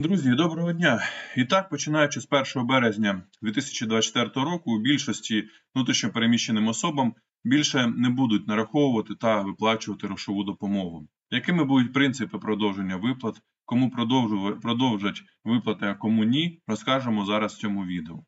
Друзі, доброго дня! І так, починаючи з 1 березня 2024 року, у більшості внутрішньопереміщеним особам більше не будуть нараховувати та виплачувати грошову допомогу. Якими будуть принципи продовження виплат, кому продовжать виплати, а кому ні, розкажемо зараз в цьому відео.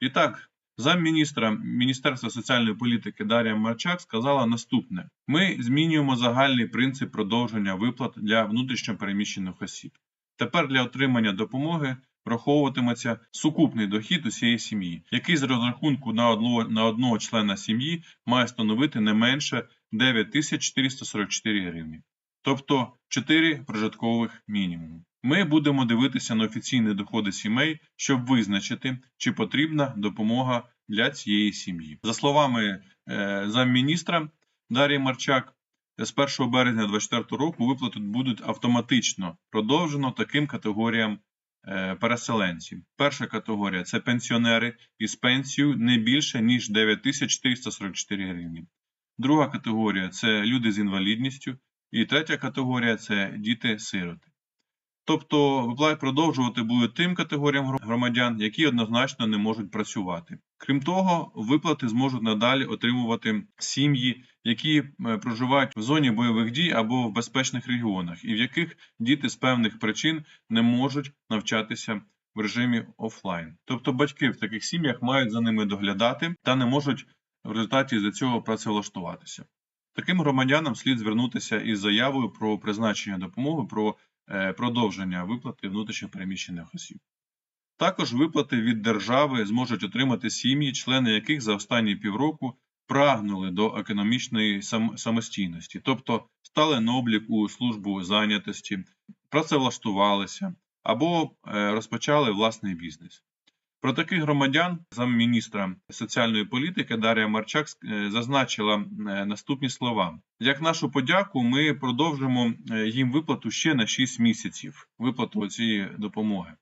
І так, замміністра Міністерства соціальної політики Дар'я Марчак сказала наступне: ми змінюємо загальний принцип продовження виплат для внутрішньопереміщених осіб. Тепер для отримання допомоги враховуватиметься сукупний дохід усієї сім'ї, який з розрахунку на одного, на одного члена сім'ї має становити не менше 9444 гривні, тобто 4 прожиткових мінімуму. Ми будемо дивитися на офіційні доходи сімей, щоб визначити, чи потрібна допомога для цієї сім'ї. За словами е, замміністра Дар'ї Марчак, з 1 березня 2024 року виплати будуть автоматично продовжено таким категоріям е, переселенців. Перша категорія це пенсіонери із пенсією не більше ніж 9444 гривні. Друга категорія це люди з інвалідністю. І третя категорія це діти-сироти. Тобто виплати продовжувати будуть тим категоріям громадян, які однозначно не можуть працювати. Крім того, виплати зможуть надалі отримувати сім'ї, які е, проживають в зоні бойових дій або в безпечних регіонах, і в яких діти з певних причин не можуть навчатися в режимі офлайн. Тобто батьки в таких сім'ях мають за ними доглядати та не можуть в результаті з цього працевлаштуватися. Таким громадянам слід звернутися із заявою про призначення допомоги про продовження виплати внутрішньопереміщених осіб. Також виплати від держави зможуть отримати сім'ї, члени яких за останні півроку прагнули до економічної сам- самостійності, тобто стали на облік у службу зайнятості, працевлаштувалися або е, розпочали власний бізнес. Про таких громадян замміністра соціальної політики Дар'я Марчак е, зазначила е, наступні слова: як нашу подяку, ми продовжимо е, їм виплату ще на 6 місяців виплату цієї допомоги.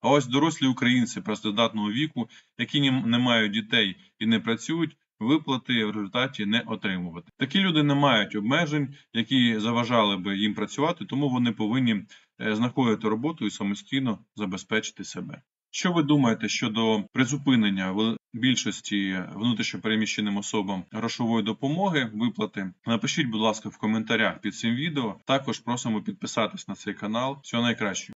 А ось дорослі українці працездатного віку, які не мають дітей і не працюють, виплати в результаті не отримувати. Такі люди не мають обмежень, які заважали би їм працювати, тому вони повинні знаходити роботу і самостійно забезпечити себе. Що ви думаєте щодо призупинення в більшості внутрішньопереміщеним особам грошової допомоги виплати? Напишіть, будь ласка, в коментарях під цим відео. Також просимо підписатись на цей канал. Всього найкращого.